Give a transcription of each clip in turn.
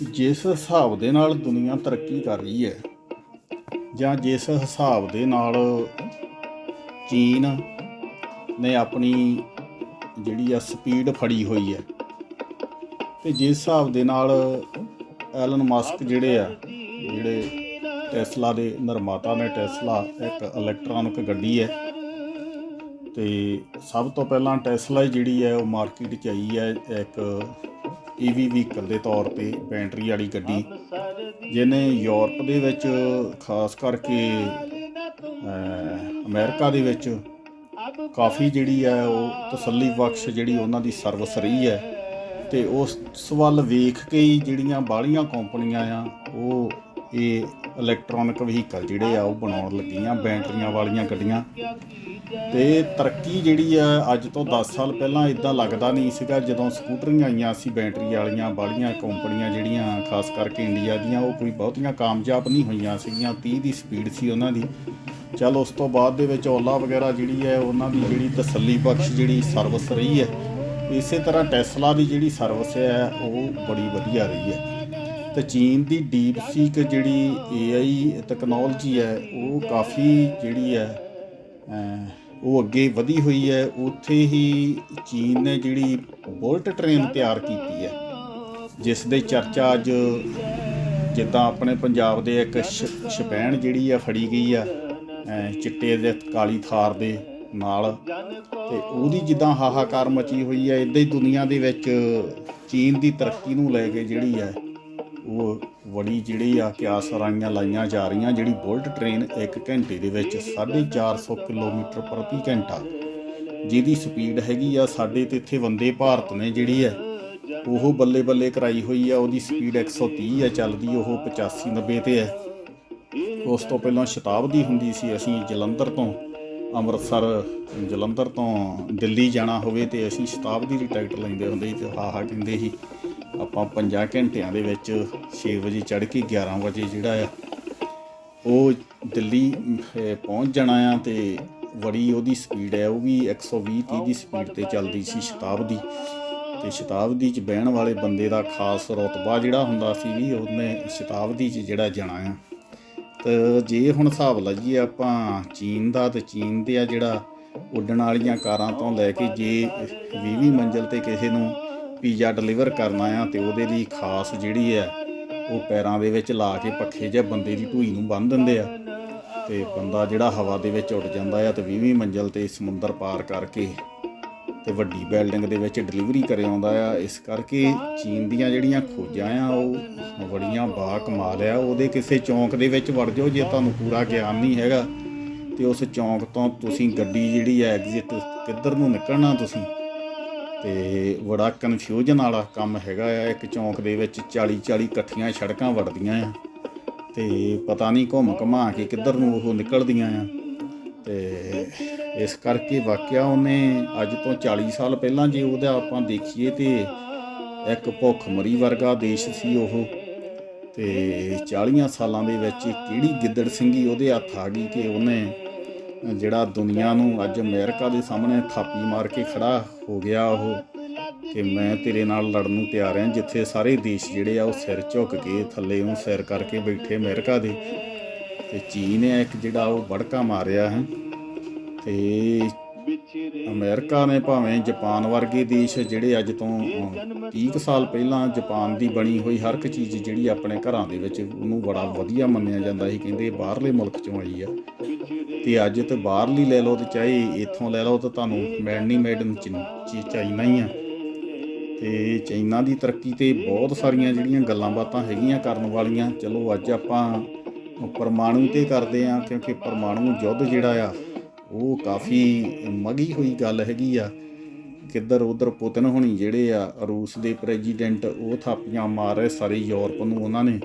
ਜਿਸ ਹਿਸਾਬ ਦੇ ਨਾਲ ਦੁਨੀਆ ਤਰੱਕੀ ਕਰ ਰਹੀ ਹੈ, ਜਾਂ ਜਿਸ ਹਿਸਾਬ ਦੇ ਨਾਲ ਚੀਨ ਨੇ ਆਪਣੀ ਜਿਹੜੀ ਆ ਸਪੀਡ ਫੜੀ ਹੋਈ ਹੈ, ਤੇ ਜਿਸ ਹਿਸਾਬ ਦੇ ਨਾਲ ਐਲਨ ਮਸਕ ਜਿਹੜੇ ਆ, ਜਿਹੜੇ ਟੈਸਲਾ ਦੇ ਨਿਰਮਾਤਾ ਨੇ ਟੈਸਲਾ ਇੱਕ ਇਲੈਕਟ੍ਰੋਨਿਕ ਗੱਡੀ ਹੈ, ਤੇ ਸਭ ਤੋਂ ਪਹਿਲਾਂ ਟੈਸਲਾ ਜਿਹੜੀ ਹੈ ਉਹ ਮਾਰਕੀਟ 'ਚ ਆਈ ਹੈ, ਇੱਕ ਈਵੀ ਵਹੀਕਲ ਦੇ ਤੌਰ ਤੇ ਬੈਟਰੀ ਵਾਲੀ ਗੱਡੀ ਜਿਹਨੇ ਯੂਰਪ ਦੇ ਵਿੱਚ ਖਾਸ ਕਰਕੇ ਅਹ, ਅਮਰੀਕਾ ਦੇ ਵਿੱਚ ਕਾਫੀ ਜਿਹੜੀ ਹੈ ਉਹ ਤਸੱਲੀ ਬਖਸ਼ ਜਿਹੜੀ ਉਹਨਾਂ ਦੀ ਸਰਵਿਸ ਰਹੀ ਹੈ। ਤੇ ਉਸ ਵੱਲ ਵੇਖ ਕੇ ਹੀ ਜਿਹੜੀਆਂ ਬਾਹਲੀਆਂ ਕੰਪਨੀਆਂ ਆ ਉਹ ਇਹ ਇਲੈਕਟ੍ਰੋਨਿਕ ਵਹੀਕਲ ਜਿਹੜੇ ਆ ਉਹ ਬਣਾਉਣ ਲੱਗੀਆਂ, ਬੈਟਰੀਆਂ ਵਾਲੀਆਂ ਗੱਡੀਆਂ। ਤੇ ਤਰੱਕੀ ਜਿਹੜੀ ਆ ਅੱਜ ਤੋਂ 10 ਸਾਲ ਪਹਿਲਾਂ ਇਦਾਂ ਲੱਗਦਾ ਨਹੀਂ ਸੀਗਾ, ਜਦੋਂ ਸਕੂਟਰੀਆਂ ਆਈਆਂ ਸੀ, ਬੈਟਰੀ ਵਾਲੀਆਂ, ਬਾਹਲੀਆਂ ਕੰਪਨੀਆਂ ਜਿਹੜੀਆਂ, ਖਾਸ ਕਰਕੇ ਇੰਡੀਆ ਦੀਆਂ, ਉਹ ਕੋਈ ਬਹੁਤੀਆਂ ਕਾਮਯਾਬ ਨਹੀਂ ਹੋਈਆਂ ਸੀਗੀਆਂ 30 ਦੀ ਸਪੀਡ ਸੀ ਉਹਨਾਂ ਦੀ। ਚਲ ਉਸ ਤੋਂ ਬਾਅਦ ਦੇ ਵਿੱਚ ਓਲਾ ਵਗੈਰਾ ਜਿਹੜੀ ਹੈ, ਉਹਨਾਂ ਦੀ ਜਿਹੜੀ ਤਸੱਲੀ ਬਖਸ਼ ਜਿਹੜੀ ਸਰਵਿਸ ਰਹੀ ਹੈ, ਇਸੇ ਤਰ੍ਹਾਂ ਟੈਸਲਾ ਦੀ ਜਿਹੜੀ ਸਰਵਿਸ ਹੈ, ਉਹ ਬੜੀ ਵਧੀਆ ਰਹੀ ਹੈ। ਤੇ ਚੀਨ ਦੀ ਡੀਪ ਸੀਕ ਜਿਹੜੀ AI ਟੈਕਨੋਲੋਜੀ ਹੈ, ਉਹ ਕਾਫੀ ਜਿਹੜੀ ਹੈ ਉਹ ਅੱਗੇ ਵਧੀ ਹੋਈ ਹੈ। ਉੱਥੇ ਹੀ ਚੀਨ ਨੇ ਜਿਹੜੀ ਬੁਲਟ ਟ੍ਰੇਨ ਤਿਆਰ ਕੀਤੀ ਹੈ। ਜਿਸ ਦੇ ਚਰਚਾ ਅੱਜ ਜਿੱਦਾਂ ਆਪਣੇ ਪੰਜਾਬ ਦੇ ਇੱਕ ਸ਼- ਸ਼ਪੈਣ ਜਿਹੜੀ ਆ ਫੜੀ ਗਈ ਆ ਚਿੱਟੇ ਦੇ ਕਾਲੀ ਥਾਰ ਦੇ ਨਾਲ। ਤੇ ਉਹਦੀ ਜਿੱਦਾਂ ਹਾਹਾਕਾਰ ਮਚੀ ਹੋਈ ਹੈ, ਇਦਾਂ ਹੀ ਦੁਨੀਆ ਦੇ ਵਿੱਚ ਚੀਨ ਦੀ ਤਰੱਕੀ ਨੂੰ ਲੈ ਕੇ ਜਿਹੜੀ ਹੈ ਉਹ ਬੜੀ ਜਿਹੜੀ ਆ ਕਿਆਸ ਰਾਈਆਂ ਲਾਈਆਂ ਜਾ ਰਹੀਆਂ, ਜਿਹੜੀ ਬੁਲਟ ਟ੍ਰੇਨ 1 ਘੰਟੇ ਦੇ ਵਿੱਚ 450 ਕਿਲੋਮੀਟਰ ਪ੍ਰਤੀ ਘੰਟਾ। ਜਿਹਦੀ ਸਪੀਡ ਹੈਗੀ ਆ ਸਾਡੇ ਤੇ ਇੱਥੇ ਵੰਦੇ ਭਾਰਤ ਨੇ ਜਿਹੜੀ ਹੈ ਉਹ ਬੱਲੇ ਬੱਲੇ ਕਰਾਈ ਹੋਈ ਆ, ਉਹਦੀ ਸਪੀਡ 130 ਹੈ ਚੱਲਦੀ ਉਹ 85 90 ਤੇ ਹੈ ਉਸ ਤੋਂ ਪਹਿਲਾਂ ਸ਼ਤਾਬਦੀ ਹੁੰਦੀ ਸੀ, ਅਸੀਂ ਜਲੰਧਰ ਤੋਂ, ਅੰਮ੍ਰਿਤਸਰ, ਜਲੰਧਰ ਤੋਂ ਦਿੱਲੀ ਜਾਣਾ ਹੋਵੇ ਤੇ ਅਸੀਂ ਸ਼ਤਾਬਦੀ ਦੀ ਟਿਕਟ ਲੈਂਦੇ ਹੁੰਦੇ ਸੀ ਤੇ ਹਾਹਾ ਕਹਿੰਦੇ ਸੀ। ਆਪਾਂ 5 ਘੰਟਿਆਂ ਦੇ ਵਿੱਚ 6 ਵਜੇ ਚੜ੍ਹ ਕੇ 11 ਵਜੇ ਜਿਹੜਾ ਆ, ਉਹ ਦਿੱਲੀ ਪਹੁੰਚ ਜਾਣਾ ਆ ਤੇ ਬੜੀ ਉਹਦੀ ਸਪੀਡ ਹੈ, ਉਹ ਵੀ 120 30 ਦੀ ਸਪੀਡ ਤੇ ਚੱਲਦੀ ਸੀ ਸ਼ਤਾਬਦੀ। ਤੇ ਸ਼ਤਾਬਦੀ 'ਚ ਬਹਿਣ ਵਾਲੇ ਬੰਦੇ ਦਾ ਖਾਸ ਰਤਬਾ ਜਿਹੜਾ ਹੁੰਦਾ ਸੀ ਵੀ ਉਹਨੇ ਸ਼ਤਾਬਦੀ 'ਚ ਜਿਹੜਾ ਜਾਣਾ ਆ। ਤੇ ਜੇ ਹੁਣ ਹਿਸਾਬ ਲਾਈਏ ਆਪਾਂ ਚੀਨ ਦਾ ਤੇ ਚੀਨ ਦੇ ਆ ਜਿਹੜਾ ਉੱਡਣ ਵਾਲੀਆਂ ਕਾਰਾਂ ਤੋਂ ਲੈ ਕੇ ਜੇ 20 ਮੰਜ਼ਲ ਤੇ ਕਿਸੇ ਨੂੰ ਪੀਜ਼ਾ ਡਿਲੀਵਰ ਕਰਨਾ ਆ ਤੇ ਉਹਦੇ ਲਈ ਖਾਸ ਜਿਹੜੀ ਹੈ, ਉਹ ਪੈਰਾਂ ਦੇ ਵਿੱਚ ਲਾ ਕੇ ਪੱਖੇ ਜਾਂ ਬੰਦੇ ਦੀ ਢੂਈ ਨੂੰ ਬੰਨ੍ਹ ਦਿੰਦੇ ਆ। ਤੇ ਬੰਦਾ ਜਿਹੜਾ ਹਵਾ ਦੇ ਵਿੱਚ ਉੱਡ ਜਾਂਦਾ ਆ ਤੇ 20 ਮੰਜ਼ਲ ਤੇ ਸਮੁੰਦਰ ਪਾਰ ਕਰਕੇ ਤੇ ਵੱਡੀ ਬਿਲਡਿੰਗ ਦੇ ਵਿੱਚ ਡਿਲੀਵਰੀ ਕਰ ਆਉਂਦਾ ਆ। ਇਸ ਕਰਕੇ ਚੀਨ ਦੀਆਂ ਜਿਹੜੀਆਂ ਖੋਜਾਂ ਆ, ਉਹ ਬੜੀਆਂ ਬਾ ਕਮਾਲ ਆ। ਉਹਦੇ ਕਿਸੇ ਚੌਂਕ ਦੇ ਵਿੱਚ ਵੜ ਜਾਓ, ਜੇ ਤੁਹਾਨੂੰ ਪੂਰਾ ਗਿਆਨ ਨਹੀਂ ਹੈਗਾ, ਤੇ ਉਸ ਚੌਂਕ ਤੋਂ ਤੁਸੀਂ ਗੱਡੀ ਜਿਹੜੀ ਹੈ ਐਗਜ਼ਿਟ ਕਿੱਧਰ ਨੂੰ ਨਿਕਲਣਾ ਤੁਸੀਂ? ਤੇ ਬੜਾ ਕਨਫਿਊਜ਼ਨ ਵਾਲਾ ਕੰਮ ਹੈਗਾ ਆ। ਇੱਕ ਚੌਂਕ ਦੇ ਵਿੱਚ 40 40 ਇਕੱਠੀਆਂ ਸੜਕਾਂ ਵੜਦੀਆਂ ਆ ਤੇ ਪਤਾ ਨਹੀਂ ਘੁੰਮ ਘਮਾ ਕੇ ਕਿੱਧਰ ਨੂੰ ਉਹ ਨਿਕਲਦੀਆਂ ਆ। ਤੇ ਇਸ ਕਰਕੇ ਵਾਕਿਆ ਉਹਨੇ ਅੱਜ ਤੋਂ 40 ਸਾਲ ਪਹਿਲਾਂ ਜੇ ਉਹਦਾ ਆਪਾਂ ਦੇਖੀਏ ਤੇ ਇੱਕ ਭੁੱਖਮਰੀ ਵਰਗਾ ਦੇਸ਼ ਸੀ ਉਹ। ਤੇ 40 ਸਾਲਾਂ ਦੇ ਵਿੱਚ ਕਿਹੜੀ ਗਿੱਦੜ ਸਿੰਘੀ ਉਹਦੇ ਹੱਥ ਆ ਗਈ ਕਿ ਉਹਨੇ ਜਿਹੜਾ ਦੁਨੀਆ ਨੂੰ ਅੱਜ ਅਮਰੀਕਾ ਦੇ ਸਾਹਮਣੇ ਥਾਪੀ ਮਾਰ ਕੇ ਖੜਾ ਹੋ ਗਿਆ ਉਹ, ਕਿ ਮੈਂ ਤੇਰੇ ਨਾਲ ਲੜਨ ਨੂੰ ਤਿਆਰ ਹਾਂ, ਜਿੱਥੇ ਸਾਰੇ ਦੇਸ਼ ਜਿਹੜੇ ਆ ਉਹ ਸਿਰ ਝੁਕ ਕੇ ਥੱਲੇ ਨੂੰ ਸਿਰ ਕਰਕੇ ਬੈਠੇ ਅਮਰੀਕਾ ਦੇ। ਤੇ ਚੀਨ ਹੈ ਇੱਕ ਜਿਹੜਾ ਉਹ ਵੜਕਾ ਮਾਰਿਆ ਹੈ। ਤੇ ਅਮਰੀਕਾ ਨੇ ਭਾਵੇਂ ਜਾਪਾਨ ਵਰਗੇ ਦੇਸ਼ ਜਿਹੜੇ ਅੱਜ ਤੋਂ 30 ਕੁ ਸਾਲ ਪਹਿਲਾਂ ਜਾਪਾਨ ਦੀ ਬਣੀ ਹੋਈ ਹਰ ਇੱਕ ਚੀਜ਼ ਜਿਹੜੀ ਆਪਣੇ ਘਰਾਂ ਦੇ ਵਿੱਚ ਉਹਨੂੰ ਬੜਾ ਵਧੀਆ ਮੰਨਿਆ ਜਾਂਦਾ ਸੀ, ਕਹਿੰਦੇ ਬਾਹਰਲੇ ਮੁਲਕ ਚੋਂ ਆਈ ਆ। ਤੇ ਅੱਜ ਤੇ ਬਾਹਰਲੀ ਲੈ ਲਓ ਤੇ ਚਾਹੇ ਇੱਥੋਂ ਲੈ ਲਓ ਤਾਂ ਤੁਹਾਨੂੰ ਮੈਡਨੀ ਨਹੀਂ ਮੇਡ ਚਾਈਨਾ ਹੀ ਆ। ਤੇ ਚਾਈਨਾ ਦੀ ਤਰੱਕੀ ਤੇ ਬਹੁਤ ਸਾਰੀਆਂ ਜਿਹੜੀਆਂ ਗੱਲਾਂ ਬਾਤਾਂ ਹੈਗੀਆਂ ਕਰਨ ਵਾਲੀਆਂ। ਚਲੋ ਅੱਜ ਆਪਾਂ ਪਰਮਾਣੂ ਤੇ ਕਰਦੇ ਆ, ਕਿਉਂਕਿ ਪਰਮਾਣੂ ਯੁੱਧ ਜਿਹੜਾ ਆ, ਉਹ ਕਾਫੀ ਮਗੀ ਹੋਈ ਗੱਲ ਹੈਗੀ ਆ। ਕਿੱਧਰ ਉਧਰ ਪੁਤਨ ਹੋਣੀ ਜਿਹੜੇ ਆ, ਰੂਸ ਦੇ ਪ੍ਰੈਜ਼ੀਡੈਂਟ, ਉਹ ਥਾਪੀਆਂ ਮਾਰ ਰਹੇ ਸਾਰੇ ਯੂਰਪ ਨੂੰ ਉਹਨਾਂ ਨੇ।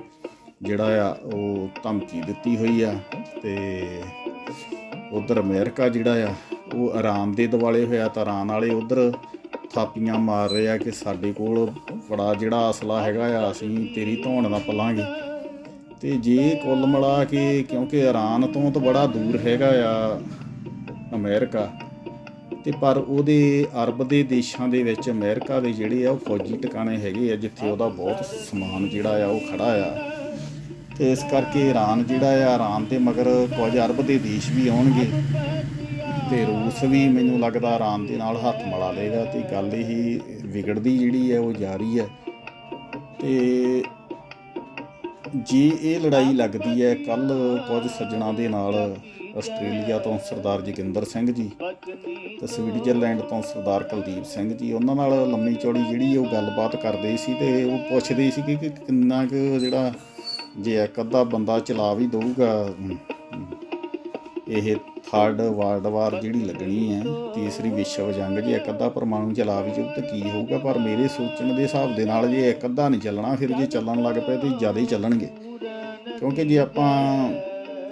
ਜਿਹੜਾ ਆ, ਉਹ ਧਮਕੀ ਦਿੱਤੀ ਹੋਈ ਆ ਤੇ ਉਧਰ ਅਮਰੀਕਾ ਜਿਹੜਾ ਆ, ਉਹ ਇਰਾਨ ਦੇ ਦਿਵਾਲੇ ਹੋਇਆ ਤਾਂ ਇਰਾਨ ਵਾਲੇ ਉਧਰ ਥਾਪੀਆਂ ਮਾਰ ਰਹੇ ਆ ਕਿ ਸਾਡੇ ਕੋਲ ਬੜਾ ਜਿਹੜਾ ਅਸਲਾ ਹੈਗਾ ਆ, ਅਸੀਂ ਤੇਰੀ ਧੌਣ ਨਾ ਪਲਾਂਗੇ। ਤੇ ਜੇ ਕੁੱਲ ਮਿਲਾ ਕੇ ਕਿਉਂਕਿ ਇਰਾਨ ਤੋਂ ਤਾਂ ਬੜਾ ਦੂਰ ਹੈਗਾ ਆ ਅਮਰੀਕਾ, ਤੇ ਪਰ ਉਹਦੇ ਅਰਬ ਦੇ ਦੇਸ਼ਾਂ ਦੇ ਵਿੱਚ ਅਮਰੀਕਾ ਦੇ ਜਿਹੜੇ ਆ ਉਹ ਫੌਜੀ ਟਿਕਾਣੇ ਹੈਗੇ ਆ, ਜਿੱਥੇ ਉਹਦਾ ਬਹੁਤ ਸਮਾਨ ਜਿਹੜਾ ਆ ਉਹ ਖੜਾ ਆ। ਤੇ ਇਸ ਕਰਕੇ ਈਰਾਨ ਜਿਹੜਾ ਆ ਈਰਾਨ ਦੇ ਮਗਰ ਕੁਝ ਅਰਬ ਦੇ ਦੇਸ਼ ਵੀ ਆਉਣਗੇ ਤੇ ਰੂਸ ਵੀ ਮੈਨੂੰ ਲੱਗਦਾ ਈਰਾਨ ਦੇ ਨਾਲ ਹੱਥ ਮਿਲਾ ਲੇਗਾ ਤੇ ਗੱਲ ਇਹ ਵਿਗੜਦੀ ਜਿਹੜੀ ਹੈ ਉਹ ਜਾਰੀ ਹੈ ਤੇ ਜੇ ਇਹ ਲੜਾਈ ਲੱਗਦੀ ਹੈ ਕੱਲ ਕੁਝ ਸੱਜਣਾ ਦੇ ਨਾਲ ਆਸਟ੍ਰੇਲੀਆ ਤੋਂ ਸਰਦਾਰ ਜੋਗਿੰਦਰ ਸਿੰਘ ਜੀ ਤੇ ਸਵਿਟਜ਼ਰਲੈਂਡ ਤੋਂ ਸਰਦਾਰ ਕੁਲਦੀਪ ਸਿੰਘ ਜੀ, ਉਹਨਾਂ ਨਾਲ ਲੰਮੀ ਚੌੜੀ ਜਿਹੜੀ ਉਹ ਗੱਲਬਾਤ ਕਰਦੇ ਸੀ ਤੇ ਉਹ ਪੁੱਛਦੇ ਸੀ ਕਿ ਕਿੰਨਾ ਕੁ ਜਿਹੜਾ ਜੇ ਇੱਕ ਅੱਧਾ ਬੰਦਾ ਚਲਾ ਵੀ ਦਊਗਾ ਇਹ ਥਰਡ ਵਰਲਡ ਵਾਰ ਜਿਹੜੀ ਲੱਗਣੀ ਹੈ, ਤੀਸਰੀ ਵਿਸ਼ਵ ਜੰਗ, ਜੇ ਇੱਕ ਅੱਧਾ ਪਰਮਾਣੂ ਚਲਾ ਵੀ ਜਾਊ ਤਾਂ ਕੀ ਹੋਊਗਾ? ਪਰ ਮੇਰੇ ਸੋਚਣ ਦੇ ਹਿਸਾਬ ਦੇ ਨਾਲ ਜੇ ਇੱਕ ਅੱਧਾ ਨਹੀਂ ਚੱਲਣਾ, ਫਿਰ ਜੇ ਚੱਲਣ ਲੱਗ ਪਏ ਤੇ ਜ਼ਿਆਦਾ ਹੀ ਚੱਲਣਗੇ। ਕਿਉਂਕਿ ਜੇ ਆਪਾਂ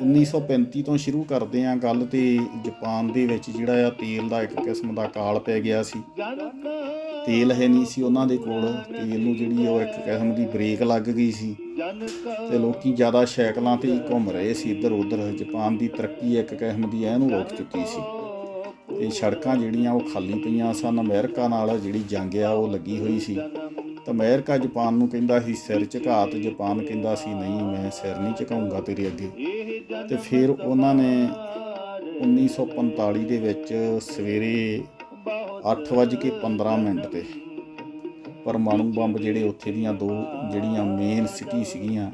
1935 ਤੋਂ ਸ਼ੁਰੂ ਕਰਦੇ ਆਂ ਗੱਲ ਤੇ ਜਾਪਾਨ ਦੇ ਵਿੱਚ ਜਿਹੜਾ ਆ ਤੇਲ ਦਾ ਇੱਕ ਕਿਸਮ ਦਾ ਕਾਲ ਪੈ ਗਿਆ ਸੀ। ਤੇਲ ਹੈ ਨਹੀਂ ਸੀ ਉਹਨਾਂ ਦੇ ਕੋਲ, ਤੇਲ ਨੂੰ ਜਿਹੜੀ ਉਹ ਇੱਕ ਕਿਸਮ ਦੀ ਬ੍ਰੇਕ ਲੱਗ ਗਈ ਸੀ। ਤੇ ਲੋਕੀ ਜ਼ਿਆਦਾ ਸਾਈਕਲਾਂ ਤੇ ਹੀ ਘੁੰਮ ਰਹੇ ਸੀ, ਇੱਧਰ ਉੱਧਰ, ਜਾਪਾਨ ਦੀ ਤਰੱਕੀ ਇੱਕ ਕਿਸਮ ਦੀ ਇਹਨੂੰ ਰੋਕ ਚੁੱਕੀ ਸੀ। ਤੇ ਸੜਕਾਂ ਜਿਹੜੀਆਂ ਉਹ ਖਾਲੀ ਪਈਆਂ ਸਨ, ਅਮਰੀਕਾ ਨਾਲ ਜਿਹੜੀ ਜੰਗ ਆ ਉਹ ਲੱਗੀ ਹੋਈ ਸੀ। ਤਾਂ ਅਮਰੀਕਾ ਜਾਪਾਨ ਨੂੰ ਕਹਿੰਦਾ ਸੀ, ਸਿਰ ਝੁਕਾ, ਤੇ ਜਾਪਾਨ ਕਹਿੰਦਾ ਸੀ, ਨਹੀਂ, ਮੈਂ ਸਿਰ ਨਹੀਂ ਝੁਕਾਉਂਗਾ ਤੇਰੇ ਅੱਗੇ। ਤੇ ਫਿਰ ਉਹਨਾਂ ਨੇ 1945 ਦੇ ਵਿੱਚ ਸਵੇਰੇ 8:15 ਮਿੰਟ ਤੇ ਪਰਮਾਣੂ ਬੰਬ ਜਿਹੜੇ ਉੱਥੇ ਦੀਆਂ ਦੋ ਜਿਹੜੀਆਂ ਮੇਨ ਸਿਟੀ ਸੀਗੀਆਂ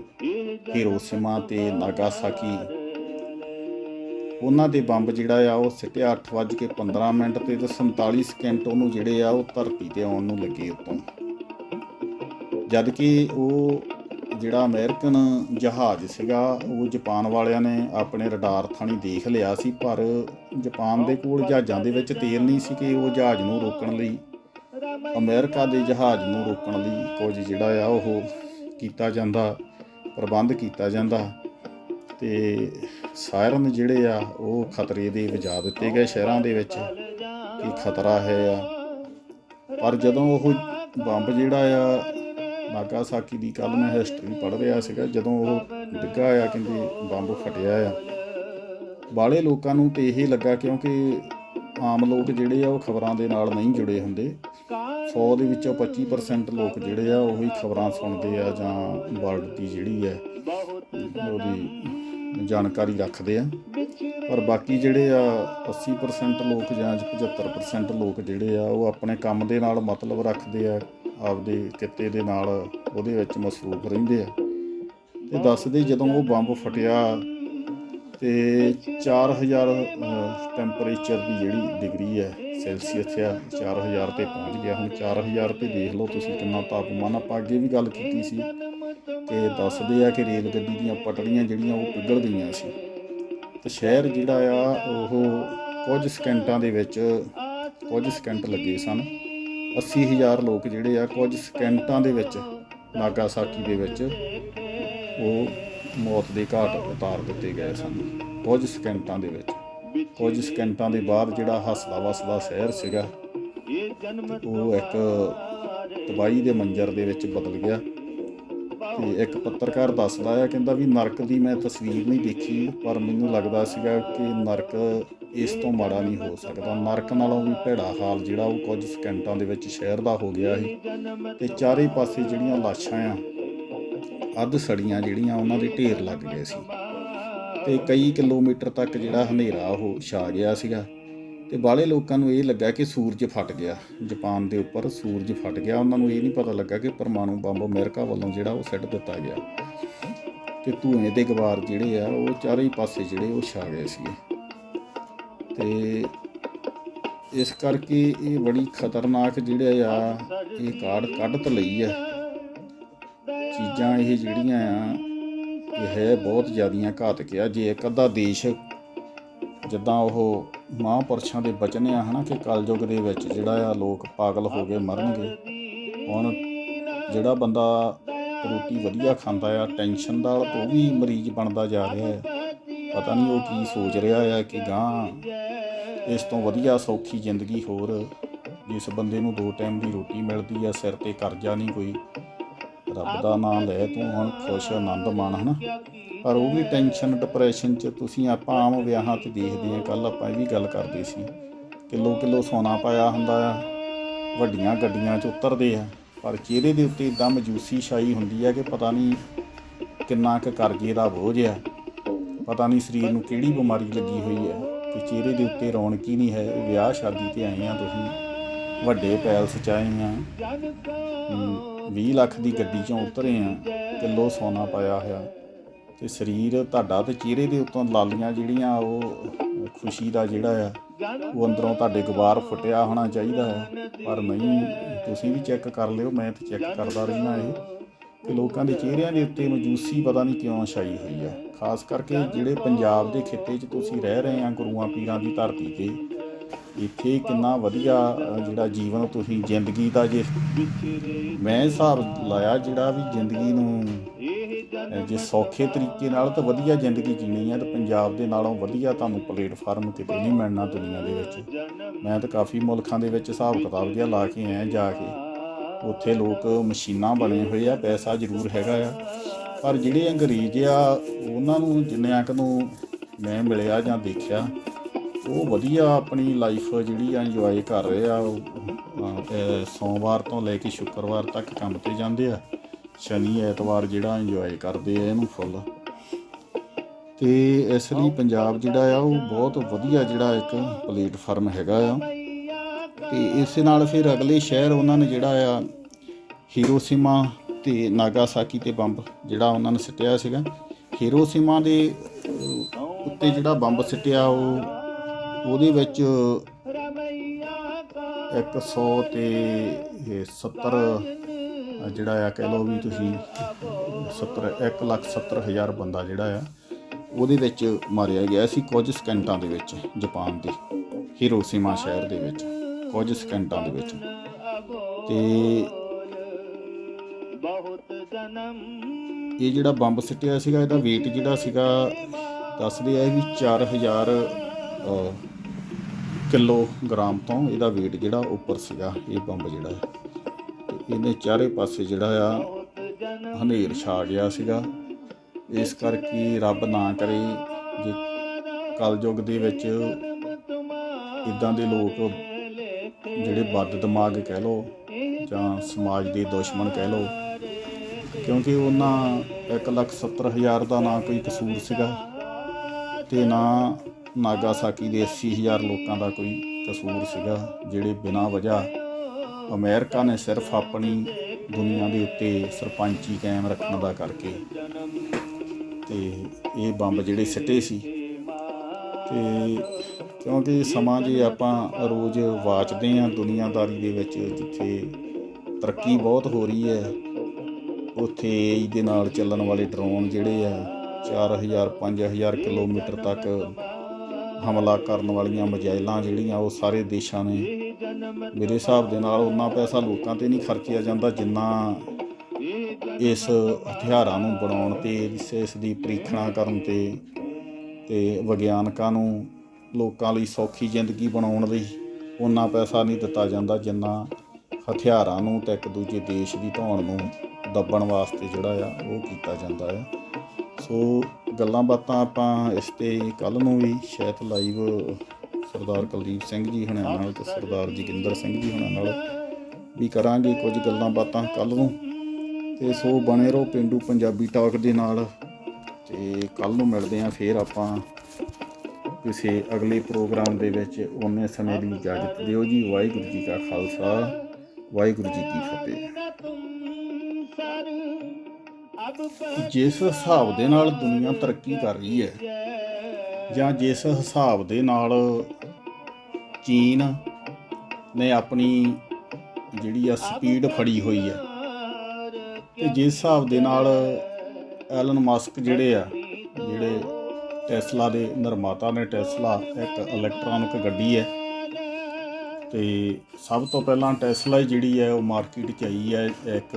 ਹੀਰੋਸ਼ਿਮਾ ਤੇ ਨਾਗਾਸਾਕੀ ਉਹਨਾਂ ਦੇ ਬੰਬ ਜਿਹੜਾ ਆ, ਉਹ ਸਿੱਟਿਆ 8:15 ਮਿੰਟ ਤੇ ਤੇ 47 ਸਕਿੰਟ ਉਹਨੂੰ ਜਿਹੜੇ ਆ, ਉਹ ਧਰਤੀ ਤੇ ਆਉਣ ਨੂੰ ਲੱਗੇ ਉਤੋਂ। ਜਦ ਕਿ ਉਹ ਜਿਹੜਾ ਅਮਰੀਕਨ ਜਹਾਜ਼ ਸੀਗਾ, ਉਹ ਜਾਪਾਨ ਵਾਲਿਆਂ ਨੇ ਆਪਣੇ ਰਡਾਰ ਥਾਣੀ ਦੇਖ ਲਿਆ ਸੀ, ਪਰ ਜਾਪਾਨ ਦੇ ਕੋਲ ਜਹਾਜ਼ਾਂ ਦੇ ਵਿੱਚ ਤੇਲ ਨਹੀਂ ਸੀ ਕਿ ਉਹ ਜਹਾਜ਼ ਨੂੰ ਰੋਕਣ ਲਈ ਅਮਰੀਕਾ ਦੇ ਜਹਾਜ਼ ਨੂੰ ਰੋਕਣ ਲਈ ਕੁਝ ਜਿਹੜਾ ਆ ਉਹ ਕੀਤਾ ਜਾਂਦਾ, ਪ੍ਰਬੰਧ ਕੀਤਾ ਜਾਂਦਾ ਤੇ ਸਾਇਰਨ ਜਿਹੜੇ ਆ ਉਹ ਖਤਰੇ ਦੇ ਵਜਾ ਦਿੱਤੇ ਗਏ ਸ਼ਹਿਰਾਂ ਦੇ ਵਿੱਚ ਕਿ ਖਤਰਾ ਹੈ ਆ। ਪਰ ਜਦੋਂ ਉਹ ਬੰਬ ਜਿਹੜਾ ਆ ਨਾਗਾਸਾਕੀ ਦੀ ਕੱਲ ਮੈਂ ਹਿਸਟਰੀ ਪੜ੍ਹ ਰਿਹਾ ਸੀਗਾ, ਜਦੋਂ ਉਹ ਡਿੱਗਾ ਆ, ਕਹਿੰਦੇ ਬੰਬ ਫਟਿਆ ਆ। ਬਾਲੇ ਲੋਕਾਂ ਨੂੰ ਤੇ ਇਹ ਲੱਗਾ ਕਿਉਂਕਿ ਆਮ ਲੋਕ ਜਿਹੜੇ ਆ ਉਹ ਖਬਰਾਂ ਦੇ ਨਾਲ ਨਹੀਂ ਜੁੜੇ ਹੁੰਦੇ। 100 ਦੇ ਵਿੱਚੋਂ 25% ਲੋਕ ਜਿਹੜੇ ਆ ਉਹੀ ਖਬਰਾਂ ਸੁਣਦੇ ਆ ਜਾਂ ਵਰਲਡ ਦੀ ਜਿਹੜੀ ਹੈ ਉਹਦੀ ਜਾਣਕਾਰੀ ਰੱਖਦੇ ਆ। ਪਰ ਬਾਕੀ ਜਿਹੜੇ ਆ 80% ਲੋਕ ਜਾਂ 75% ਲੋਕ ਜਿਹੜੇ ਆ, ਉਹ ਆਪਣੇ ਕੰਮ ਦੇ ਨਾਲ ਮਤਲਬ ਰੱਖਦੇ ਆ, ਆਪਦੇ ਕਿੱਤੇ ਦੇ ਨਾਲ ਉਹਦੇ ਵਿੱਚ ਮਸਰੂਫ ਰਹਿੰਦੇ ਆ। ਤੇ ਦੱਸਦੇ ਜਦੋਂ ਉਹ ਬੰਬ ਫਟਿਆ ਤੇ 4000 ਟੈਂਪਰੇਚਰ ਦੀ ਜਿਹੜੀ ਡਿਗਰੀ ਹੈ ਸੈਲਸੀਅਸ ਆ 4000 ਤੇ ਪਹੁੰਚ ਗਿਆ ਹੁਣ। 4000 ਤੇ ਦੇਖ ਲਓ ਤੁਸੀਂ ਕਿੰਨਾ ਤਾਪਮਾਨ ਆਪਾਂ ਅੱਗੇ ਵੀ ਗੱਲ ਕੀਤੀ ਸੀ ਕਿ ਦੱਸਦੇ ਆ ਕਿ ਰੇਲ ਗੱਡੀ ਦੀਆਂ ਪਟੜੀਆਂ ਜਿਹੜੀਆਂ ਉਹ ਪਿਘਲ ਗਈਆਂ ਸੀ। ਤੇ ਸ਼ਹਿਰ ਜਿਹੜਾ ਆ, ਉਹ ਕੁਝ ਸਕਿੰਟਾਂ ਦੇ ਵਿੱਚ, ਕੁਝ ਸਕਿੰਟ ਲੱਗੇ ਸਨ। 80000 ਲੋਕ ਜਿਹੜੇ ਆ, ਕੁਝ ਸਕਿੰਟਾਂ ਦੇ ਵਿੱਚ ਨਾਗਾਸਾਕੀ ਦੇ ਵਿੱਚ ਉਹ ਮੌਤ ਦੇ ਘਾਟ ਉਤਾਰ ਦਿੱਤੇ ਗਏ ਸਨ। ਕੁਝ ਸਕਿੰਟਾਂ ਦੇ ਵਿੱਚ, ਕੁਝ ਸਕਿੰਟਾਂ ਦੇ ਬਾਅਦ ਜਿਹੜਾ ਹੱਸਦਾ ਵਸਦਾ ਸ਼ਹਿਰ ਸੀਗਾ, ਉਹ ਇੱਕ ਤਬਾਹੀ ਦੇ ਮੰਜ਼ਰ ਦੇ ਵਿੱਚ ਬਦਲ ਗਿਆ। ਤੇ ਇੱਕ ਪੱਤਰਕਾਰ ਦੱਸਦਾ ਹੈ ਕਹਿੰਦਾ ਵੀ ਨਰਕ ਦੀ ਮੈਂ ਤਸਵੀਰ ਨਹੀਂ ਦੇਖੀ, ਪਰ ਮੈਨੂੰ ਲੱਗਦਾ ਸੀਗਾ ਕਿ ਨਰਕ ਇਸ ਤੋਂ ਮਾੜਾ ਨਹੀਂ ਹੋ ਸਕਦਾ। ਨਰਕ ਨਾਲੋਂ ਵੀ ਭੈੜਾ ਹਾਲ ਜਿਹੜਾ ਉਹ ਕੁਝ ਸਕਿੰਟਾਂ ਦੇ ਵਿੱਚ ਸ਼ਹਿਰ ਦਾ ਹੋ ਗਿਆ ਸੀ। ਤੇ ਚਾਰੇ ਪਾਸੇ ਜਿਹੜੀਆਂ ਲਾਸ਼ਾਂ ਆ ਅੱਧ ਸੜੀਆਂ ਜਿਹੜੀਆਂ ਉਹਨਾਂ ਦੇ ਢੇਰ ਲੱਗ ਗਏ ਸੀ। ਤੇ ਕਈ ਕਿਲੋਮੀਟਰ ਤੱਕ ਜਿਹੜਾ ਹਨੇਰਾ ਉਹ ਛਾ ਗਿਆ ਸੀਗਾ। ਤੇ ਬਾਲੇ ਲੋਕਾਂ ਨੂੰ ਇਹ ਲੱਗਾ ਕਿ ਸੂਰਜ ਫਟ ਗਿਆ। ਜਾਪਾਨ ਦੇ ਉੱਪਰ ਸੂਰਜ ਫਟ ਗਿਆ। ਉਹਨਾਂ ਨੂੰ ਇਹ ਨਹੀਂ ਪਤਾ ਲੱਗਾ ਕਿ ਪਰਮਾਣੂ ਬੰਬ ਅਮਰੀਕਾ ਵੱਲੋਂ ਜਿਹੜਾ ਉਹ ਸਿੱਟ ਦਿੱਤਾ ਗਿਆ। ਤੇ ਧੂਏ ਦੇ ਗਵਾਰ ਜਿਹੜੇ ਆ, ਉਹ ਚਾਰੇ ਹੀ ਪਾਸੇ ਜਿਹੜੇ ਉਹ ਛਾ ਗਏ ਸੀਗੇ। ਤੇ ਇਸ ਕਰਕੇ ਇਹ ਬੜੀ ਖਤਰਨਾਕ ਜਿਹੜੇ ਆ, ਇਹ ਕਾਰਡ ਕੱਢ ਤ ਲਈ ਆ। ਚੀਜ਼ਾਂ ਇਹ ਜਿਹੜੀਆਂ ਆ, ਇਹ ਹੈ ਬਹੁਤ ਜ਼ਿਆਦੀਆਂ ਘਾਤਕ ਆ। ਜੇ ਇੱਕ ਅੱਧਾ ਦੇਸ਼ ਜਿੱਦਾਂ ਉਹ ਮਹਾਂਪੁਰਸ਼ਾਂ ਦੇ ਬਚਨ ਆ, ਹਨਾ, ਕਿ ਕਲਯੁਗ ਦੇ ਵਿੱਚ ਜਿਹੜਾ ਆ ਲੋਕ ਪਾਗਲ ਹੋ ਗਏ ਮਰਨਗੇ, ਹੁਣ ਜਿਹੜਾ ਬੰਦਾ ਰੋਟੀ ਵਧੀਆ ਖਾਂਦਾ ਆ, ਟੈਨਸ਼ਨ ਦਾ ਉਹ ਵੀ ਮਰੀਜ਼ ਬਣਦਾ ਜਾ ਰਿਹਾ ਹੈ ਪਤਾ ਨਹੀਂ ਉਹ ਕੀ ਸੋਚ ਰਿਹਾ ਆ ਕਿ ਗਾਂ ਇਸ ਤੋਂ ਵਧੀਆ ਸੌਖੀ ਜ਼ਿੰਦਗੀ ਹੋਰ, ਜਿਸ ਬੰਦੇ ਨੂੰ ਦੋ ਟਾਈਮ ਦੀ ਰੋਟੀ ਮਿਲਦੀ ਆ, ਸਿਰ ਤੇ ਕਰਜ਼ਾ ਨਹੀਂ ਕੋਈ ਰੱਬ ਦਾ ਨਾਮ ਲੈ, ਤੂੰ ਹੁਣ ਖੁਸ਼, ਆਨੰਦ ਮਾਣ, ਹਨਾ? ਪਰ ਉਹ ਵੀ ਟੈਨਸ਼ਨ ਡਿਪਰੈਸ਼ਨ ਚ ਤੁਸੀਂ ਆਪਾਂ ਆਮ ਵਿਆਹਾਂ ਤੇ ਦੇਖਦੇ ਆ ਕੱਲ ਆਪਾਂ ਇਹ ਵੀ ਗੱਲ ਕਰਦੇ ਸੀ ਕਿਲੋ ਕਿਲੋ ਸੋਨਾ ਪਾਇਆ ਹੁੰਦਾ ਆ, ਵੱਡੀਆਂ ਗੱਡੀਆਂ 'ਚ ਉਤਰਦੇ ਆ, ਪਰ ਚਿਹਰੇ ਦੇ ਉੱਤੇ ਇਦਾਂ ਮਜੂਸੀ ਛਾਈ ਹੁੰਦੀ ਆ ਕਿ ਪਤਾ ਨਹੀਂ ਕਿੰਨਾ ਕੁ ਕਰਜ਼ੇ ਦਾ ਬੋਝ ਆ, ਪਤਾ ਨਹੀਂ ਸਰੀਰ ਨੂੰ ਕਿਹੜੀ ਬਿਮਾਰੀ ਲੱਗੀ ਹੋਈ ਹੈ ਕਿ ਚਿਹਰੇ ਦੇ ਉੱਤੇ ਰੌਣਕ ਹੀ ਨਹੀਂ ਹੈ ਵਿਆਹ ਸ਼ਾਦੀ ਤੇ ਆਏ ਆ ਤੁਸੀਂ, ਵੱਡੇ ਪੈਲਸ ਚ ਆਏ ਆ। 20 ਲੱਖ ਦੀ ਗੱਡੀ ਚੋਂ ਉਤਰੇ ਆ ਕਿਲੋ ਸੋਨਾ ਪਾਇਆ ਹੋਇਆ। ਤੇ ਸਰੀਰ ਤੁਹਾਡਾ ਤੇ ਚਿਹਰੇ ਦੇ ਉੱਤੋਂ ਲਾਲੀਆਂ ਜਿਹੜੀਆਂ ਉਹ ਖੁਸ਼ੀ ਦਾ ਜਿਹੜਾ ਆ, ਉਹ ਅੰਦਰੋਂ ਤੁਹਾਡੇ ਗੁਬਾਰ ਫੁੱਟਿਆ ਹੋਣਾ ਚਾਹੀਦਾ ਹੈ। ਪਰ ਨਹੀਂ, ਤੁਸੀਂ ਵੀ ਚੈੱਕ ਕਰ ਲਿਓ, ਮੈਂ ਤੇ ਚੈੱਕ ਕਰਦਾ ਰਹਿਣਾ ਇਹ। ਕਿ ਲੋਕਾਂ ਦੇ ਚਿਹਰਿਆਂ ਦੇ ਉੱਤੇ ਮਜੂਸੀ ਪਤਾ ਨਹੀਂ ਕਿਉਂ ਛਾਈ ਹੋਈ ਹੈ। ਖਾਸ ਕਰਕੇ ਜਿਹੜੇ ਪੰਜਾਬ ਦੇ ਖਿੱਤੇ 'ਚ ਤੁਸੀਂ ਰਹਿ ਰਹੇ ਆ ਗੁਰੂਆਂ ਪੀਰਾਂ ਦੀ ਧਰਤੀ ਤੇ ਇੱਥੇ ਕਿੰਨਾ ਵਧੀਆ ਜਿਹੜਾ ਜੀਵਨ ਤੁਸੀਂ ਜ਼ਿੰਦਗੀ ਦਾ ਜੇ ਮੈਂ ਹਿਸਾਬ ਲਾਇਆ ਜਿਹੜਾ ਵੀ ਜ਼ਿੰਦਗੀ ਨੂੰ ਜੇ ਸੌਖੇ ਤਰੀਕੇ ਨਾਲ ਤਾਂ ਵਧੀਆ ਜ਼ਿੰਦਗੀ ਜੀਣੀ ਹੈ ਤਾਂ ਪੰਜਾਬ ਦੇ ਨਾਲੋਂ ਵਧੀਆ ਤੁਹਾਨੂੰ ਪਲੇਟਫਾਰਮ ਕਿਤੇ ਨਹੀਂ ਮਿਲਣਾ ਦੁਨੀਆ ਦੇ ਵਿੱਚ। ਮੈਂ ਤਾਂ ਕਾਫੀ ਮੁਲਕਾਂ ਦੇ ਵਿੱਚ ਹਿਸਾਬ ਕਿਤਾਬ ਜਿਹਾ ਲਾ ਕੇ ਆਇਆ ਜਾ ਕੇ। ਉੱਥੇ ਲੋਕ ਮਸ਼ੀਨਾਂ ਬਣੇ ਹੋਏ ਆ, ਪੈਸਾ ਜ਼ਰੂਰ ਹੈਗਾ ਆ। ਪਰ ਜਿਹੜੇ ਅੰਗਰੇਜ਼ ਆ, ਉਹਨਾਂ ਨੂੰ ਜਿੰਨਿਆਂ ਕਦੋਂ ਮੈਂ ਮਿਲਿਆ ਜਾਂ ਦੇਖਿਆ ਉਹ ਵਧੀਆ ਆਪਣੀ ਲਾਈਫ ਜਿਹੜੀ ਆ ਇੰਜੋਏ ਕਰ ਰਹੇ ਆ ਉਹ, ਸੋਮਵਾਰ ਤੋਂ ਲੈ ਕੇ ਸ਼ੁੱਕਰਵਾਰ ਤੱਕ ਕੰਮ ਤੇ ਜਾਂਦੇ ਆ। ਸ਼ਨੀ ਐਤਵਾਰ ਜਿਹੜਾ ਇੰਜੋਏ ਕਰਦੇ ਆ ਇਹਨੂੰ ਫੁੱਲ ਤੇ ਇਸ ਲਈ ਪੰਜਾਬ ਜਿਹੜਾ ਆ ਉਹ ਬਹੁਤ ਵਧੀਆ ਜਿਹੜਾ ਇੱਕ ਪਲੇਟਫਾਰਮ ਹੈਗਾ ਆ। ਤੇ ਇਸੇ ਨਾਲ ਫਿਰ ਅਗਲੇ ਸ਼ਹਿਰ ਉਹਨਾਂ ਨੇ ਜਿਹੜਾ ਆ ਹੀਰੋਸੀਮਾ ਤੇ ਨਾਗਾਸਾਕੀ ਤੇ ਬੰਬ ਜਿਹੜਾ ਉਹਨਾਂ ਨੇ ਸਿੱਟਿਆ ਸੀਗਾ। ਹੀਰੋਸੀਮਾ ਦੇ ਉੱਤੇ ਜਿਹੜਾ ਬੰਬ ਸਿੱਟਿਆ ਉਹ ਉਹਦੇ ਵਿੱਚ 100 ਤੇ ਇਹ 70 ਜਿਹੜਾ ਆ ਕਹਿ ਲਓ ਵੀ ਤੁਸੀਂ 70 1 ਲੱਖ 70 ਹਜ਼ਾਰ ਬੰਦਾ ਜਿਹੜਾ ਆ ਉਹਦੇ ਵਿੱਚ ਮਾਰਿਆ ਗਿਆ ਸੀ ਕੁਝ ਸਕਿੰਟਾਂ ਦੇ ਵਿੱਚ ਜਾਪਾਨ ਦੇ ਹੀਰੋਸੀਮਾ ਸ਼ਹਿਰ ਦੇ ਵਿੱਚ ਕੁਝ ਸਕਿੰਟਾਂ ਦੇ ਵਿੱਚ। ਤੇ ਇਹ ਜਿਹੜਾ ਬੰਬ ਸਿੱਟਿਆ ਸੀਗਾ ਇਹਦਾ weight ਜਿਹੜਾ ਸੀਗਾ ਦੱਸਦੇ ਆ ਵੀ 4000 ਅਹ, ਕਿਲੋਗ੍ਰਾਮ ਤੋਂ ਇਹਦਾ weight ਜਿਹੜਾ ਉੱਪਰ ਸੀਗਾ, ਇਹ ਬੰਬ ਜਿਹੜਾ ਤੇ ਇਹਨੇ ਚਾਰੇ ਪਾਸੇ ਜਿਹੜਾ ਆ, ਹਨੇਰ ਛਾ ਗਿਆ ਸੀਗਾ। ਇਸ ਕਰਕੇ ਰੱਬ ਨਾ ਕਰੇ ਜੇ ਕਲਯੁੱਗ ਦੇ ਵਿੱਚ ਇਦਾਂ ਦੇ ਲੋਕ ਜਿਹੜੇ ਬਦ ਦਿਮਾਗ ਕਹਿ ਲਓ ਜਾਂ ਸਮਾਜ ਦੇ ਦੁਸ਼ਮਣ ਕਹਿ ਲਓ, ਕਿਉਂਕਿ ਉਹਨਾਂ 170000 ਦਾ ਨਾ ਕੋਈ ਕਸੂਰ ਸੀਗਾ ਤੇ ਨਾ ਨਾਗਾਸਾਕੀ ਦੇ 80000 ਲੋਕਾਂ ਦਾ ਕੋਈ ਕਸੂਰ ਸੀਗਾ, ਜਿਹੜੇ ਬਿਨਾਂ ਵਜ੍ਹਾ ਅਮਰੀਕਾ ਨੇ ਸਿਰਫ ਆਪਣੀ ਦੁਨੀਆ ਦੇ ਉੱਤੇ ਸਰਪੰਚੀ ਕਾਇਮ ਰੱਖਣ ਦਾ ਕਰਕੇ ਤੇ ਇਹ ਬੰਬ ਜਿਹੜੇ ਸਿੱਟੇ ਸੀ। ਤੇ ਕਿਉਂਕਿ ਸਮਾਂ ਜੇ ਆਪਾਂ ਰੋਜ਼ ਵਾਚਦੇ ਹਾਂ ਦੁਨੀਆਦਾਰੀ ਦੇ ਵਿੱਚ, ਜਿੱਥੇ ਤਰੱਕੀ ਬਹੁਤ ਹੋ ਰਹੀ ਹੈ, ਉੱਥੇ ਏਜ ਦੇ ਨਾਲ ਚੱਲਣ ਵਾਲੇ ਡਰੋਨ ਜਿਹੜੇ ਆ 4000 5000 ਕਿਲੋਮੀਟਰ ਤੱਕ ਹਮਲਾ ਕਰਨ ਵਾਲੀਆਂ ਮਜਾਇਲਾਂ ਜਿਹੜੀਆਂ ਉਹ ਸਾਰੇ ਦੇਸ਼ਾਂ ਨੇ। ਮੇਰੇ ਹਿਸਾਬ ਦੇ ਨਾਲ ਉਨਾ ਪੈਸਾ ਲੋਕਾਂ ਤੇ ਨਹੀਂ ਖਰਚਿਆ ਜਾਂਦਾ ਜਿੰਨਾ ਇਸ ਹਥਿਆਰਾਂ ਨੂੰ ਬਣਾਉਣ ਤੇ, ਇਸ ਇਸ ਦੀ ਪ੍ਰੀਖਣਾ ਕਰਨ ਤੇ ਤੇ ਵਿਗਿਆਨਕਾਂ ਨੂੰ ਲੋਕਾਂ ਲਈ ਸੌਖੀ ਜ਼ਿੰਦਗੀ ਬਣਾਉਣ ਲਈ ਉਨਾ ਪੈਸਾ ਨਹੀਂ ਦਿੱਤਾ ਜਾਂਦਾ ਜਿੰਨਾ ਹਥਿਆਰਾਂ ਨੂੰ ਤੇ ਇੱਕ ਦੂਜੇ ਦੇਸ਼ ਦੀ ਧੌਣ ਨੂੰ ਦੱਬਣ ਵਾਸਤੇ ਜਿਹੜਾ ਆ ਉਹ ਕੀਤਾ ਜਾਂਦਾ ਆ। ਸੋ ਗੱਲਾਂ ਬਾਤਾਂ ਆਪਾਂ ਇਸ ਤੇ ਕੱਲ ਨੂੰ ਵੀ ਸ਼ਾਇਦ ਲਾਈਵ ਸਰਦਾਰ ਕੁਲਦੀਪ ਸਿੰਘ ਜੀ ਹੁਣਾਂ ਨਾਲ ਤੇ ਸਰਦਾਰ ਜੋਗਿੰਦਰ ਸਿੰਘ ਜੀ ਹੁਣਾਂ ਨਾਲ ਵੀ ਕਰਾਂਗੇ ਕੁਝ ਗੱਲਾਂ ਬਾਤਾਂ ਕੱਲ ਨੂੰ। ਤੇ ਸੋ ਬਣੇ ਰਹੋ ਪਿੰਡੂ ਪੰਜਾਬੀ ਟਾਕ ਦੇ ਨਾਲ। ਤੇ ਕੱਲ ਨੂੰ ਮਿਲਦੇ ਆਂ ਫੇਰ ਆਪਾਂ ਕਿਸੇ ਅਗਲੇ ਪ੍ਰੋਗਰਾਮ ਦੇ ਵਿੱਚ। ਉਹਨੇ ਸਮੇਂ ਦੀ ਇਜਾਜ਼ਤ ਦਿਓ ਜੀ। ਵਾਹਿਗੁਰੂ ਜੀ ਕਾ ਖਾਲਸਾ, ਵਾਹਿਗੁਰੂ ਜੀ ਕੀ ਫਤਿਹ। ਜਿਸ ਹਿਸਾਬ ਦੇ ਨਾਲ ਦੁਨੀਆ ਤਰੱਕੀ ਕਰ ਰਹੀ ਹੈ ਜਾਂ ਜਿਸ ਹਿਸਾਬ ਦੇ ਨਾਲ ਚੀਨ ਨੇ ਆਪਣੀ ਜਿਹੜੀ ਆ ਸਪੀਡ ਫੜੀ ਹੋਈ ਹੈ ਤੇ ਜਿਸ ਹਿਸਾਬ ਦੇ ਨਾਲ ਐਲਨ ਮਸਕ ਜਿਹੜੇ ਆ, ਜਿਹੜੇ ਟੈਸਲਾ ਦੇ ਨਿਰਮਾਤਾ ਨੇ ਟੈਸਲਾ ਇੱਕ ਇਲੈਕਟ੍ਰੋਨਿਕ ਗੱਡੀ ਹੈ ਤੇ ਸਭ ਤੋਂ ਪਹਿਲਾਂ ਟੈਸਲਾ ਹੀ ਜਿਹੜੀ ਹੈ ਉਹ ਮਾਰਕੀਟ 'ਚ ਆਈ ਹੈ, ਇੱਕ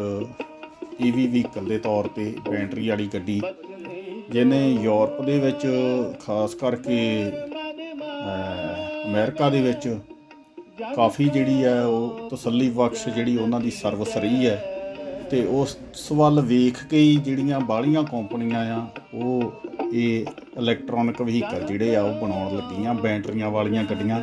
ਈਵੀ ਵਹੀਕਲ ਦੇ ਤੌਰ ਤੇ ਬੈਟਰੀ ਵਾਲੀ ਗੱਡੀ ਜਿਹਨੇ ਯੂਰਪ ਦੇ ਵਿੱਚ ਖਾਸ ਕਰਕੇ ਅਹ, ਅਮਰੀਕਾ ਦੇ ਵਿੱਚ ਕਾਫੀ ਜਿਹੜੀ ਹੈ ਉਹ ਤਸੱਲੀ ਬਖਸ਼ ਜਿਹੜੀ ਉਹਨਾਂ ਦੀ ਸਰਵਿਸ ਰਹੀ ਹੈ ਤੇ ਉਸ ਵੱਲ ਵੇਖ ਕੇ ਹੀ ਜਿਹੜੀਆਂ ਬਾਹਲੀਆਂ ਕੰਪਨੀਆਂ ਆ ਉਹ ਇਹ ਇਲੈਕਟ੍ਰੋਨਿਕ ਵਹੀਕਲ ਜਿਹੜੇ ਆ ਉਹ ਬਣਾਉਣ ਲੱਗੀਆਂ ਬੈਟਰੀਆਂ ਵਾਲੀਆਂ ਗੱਡੀਆਂ।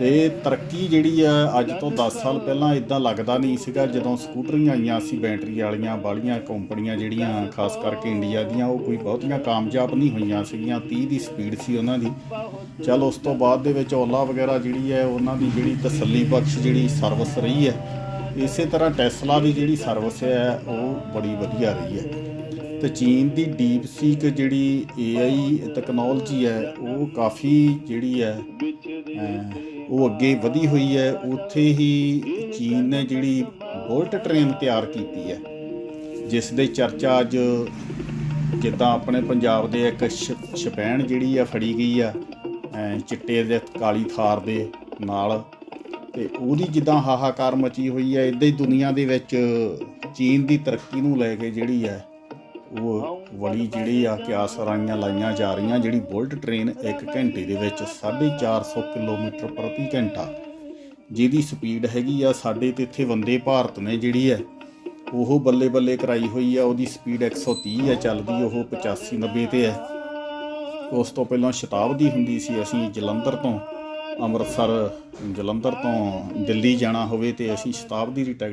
ਤੇ ਤਰੱਕੀ ਜਿਹੜੀ ਆ ਅੱਜ ਤੋਂ 10 ਸਾਲ ਪਹਿਲਾਂ ਇਦਾਂ ਲੱਗਦਾ ਨਹੀਂ ਸੀਗਾ ਜਦੋਂ ਸਕੂਟਰੀਆਂ ਆਈਆਂ ਸੀ, ਬੈਟਰੀ ਵਾਲੀਆਂ ਬਾਲੀਆਂ ਕੰਪਨੀਆਂ ਜਿਹੜੀਆਂ, ਖਾਸ ਕਰਕੇ ਇੰਡੀਆ ਦੀਆਂ, ਉਹ ਕੋਈ ਬਹੁਤੀਆਂ ਕਾਮਯਾਬ ਨਹੀਂ ਹੋਈਆਂ ਸੀਗੀਆਂ 30 ਦੀ ਸਪੀਡ ਸੀ ਉਹਨਾਂ ਦੀ। ਚਲ ਉਸ ਤੋਂ ਬਾਅਦ ਦੇ ਵਿੱਚ ਓਲਾ ਵਗੈਰਾ ਜਿਹੜੀ ਹੈ, ਉਹਨਾਂ ਦੀ ਜਿਹੜੀ ਤਸੱਲੀ ਬਖਸ਼ ਜਿਹੜੀ ਸਰਵਿਸ ਰਹੀ ਹੈ, ਇਸੇ ਤਰ੍ਹਾਂ ਟੈਸਲਾ ਦੀ ਜਿਹੜੀ ਸਰਵਿਸ ਹੈ, ਉਹ ਬੜੀ ਵਧੀਆ ਰਹੀ ਹੈ। ਤੇ ਚੀਨ ਦੀ ਡੀਪ ਸੀਕ ਜਿਹੜੀ AI ਟੈਕਨੋਲੋਜੀ ਹੈ, ਉਹ ਕਾਫੀ ਜਿਹੜੀ ਹੈ ਉਹ ਅੱਗੇ ਵਧੀ ਹੋਈ ਹੈ, ਉੱਥੇ ਹੀ ਚੀਨ ਨੇ ਜਿਹੜੀ ਬੁਲਟ ਟ੍ਰੇਨ ਤਿਆਰ ਕੀਤੀ ਹੈ, ਜਿਸ ਦੇ ਚਰਚਾ ਅੱਜ ਜਿੱਦਾਂ ਆਪਣੇ ਪੰਜਾਬ ਦੇ ਇੱਕ ਛਪੈਣ ਜਿਹੜੀ ਆ ਫੜੀ ਗਈ ਆ ਚਿੱਟੇ ਦੇ ਕਾਲੀ ਥਾਰ ਦੇ ਨਾਲ, ਤੇ ਉਹਦੀ ਜਿੱਦਾਂ ਹਾਹਾਕਾਰ ਮਚੀ ਹੋਈ ਹੈ, ਇਦਾਂ ਹੀ ਦੁਨੀਆ ਦੇ ਵਿੱਚ ਚੀਨ ਦੀ ਤਰੱਕੀ ਨੂੰ ਲੈ ਕੇ ਜਿਹੜੀ ਹੈ ਉਹ ਬੜੀ ਜਿਹੜੀ ਆ ਕਿਆਸ ਆਸਰਾਈਆਂ ਲਾਈਆਂ ਜਾ ਰਹੀਆਂ, ਜਿਹੜੀ ਬੁਲਟ ਟ੍ਰੇਨ 1 ਘੰਟੇ ਦੇ ਵਿੱਚ 450 ਕਿਲੋਮੀਟਰ ਪ੍ਰਤੀ ਘੰਟਾ। ਜਿਹਦੀ ਸਪੀਡ ਹੈਗੀ ਆ ਸਾਡੇ ਤੇ ਇੱਥੇ ਵੰਦੇ ਭਾਰਤ ਨੇ ਜਿਹੜੀ ਹੈ, ਉਹ ਬੱਲੇ ਬੱਲੇ ਕਰਾਈ ਹੋਈ ਆ, ਉਹਦੀ ਸਪੀਡ 130 ਹੈ, ਚੱਲਦੀ ਉਹ 85 90 ਤੇ ਹੈ। ਉਸ ਤੋਂ ਪਹਿਲਾਂ ਸ਼ਤਾਬਦੀ ਹੁੰਦੀ ਸੀ, ਅਸੀਂ ਜਲੰਧਰ ਤੋਂ ਅੰਮ੍ਰਿਤਸਰ, ਜਲੰਧਰ ਤੋਂ ਦਿੱਲੀ ਜਾਣਾ ਹੋਵੇ ਤੇ ਅਸੀਂ ਸ਼ਤਾਬਦੀ ਦੀ ਟਿਕਟ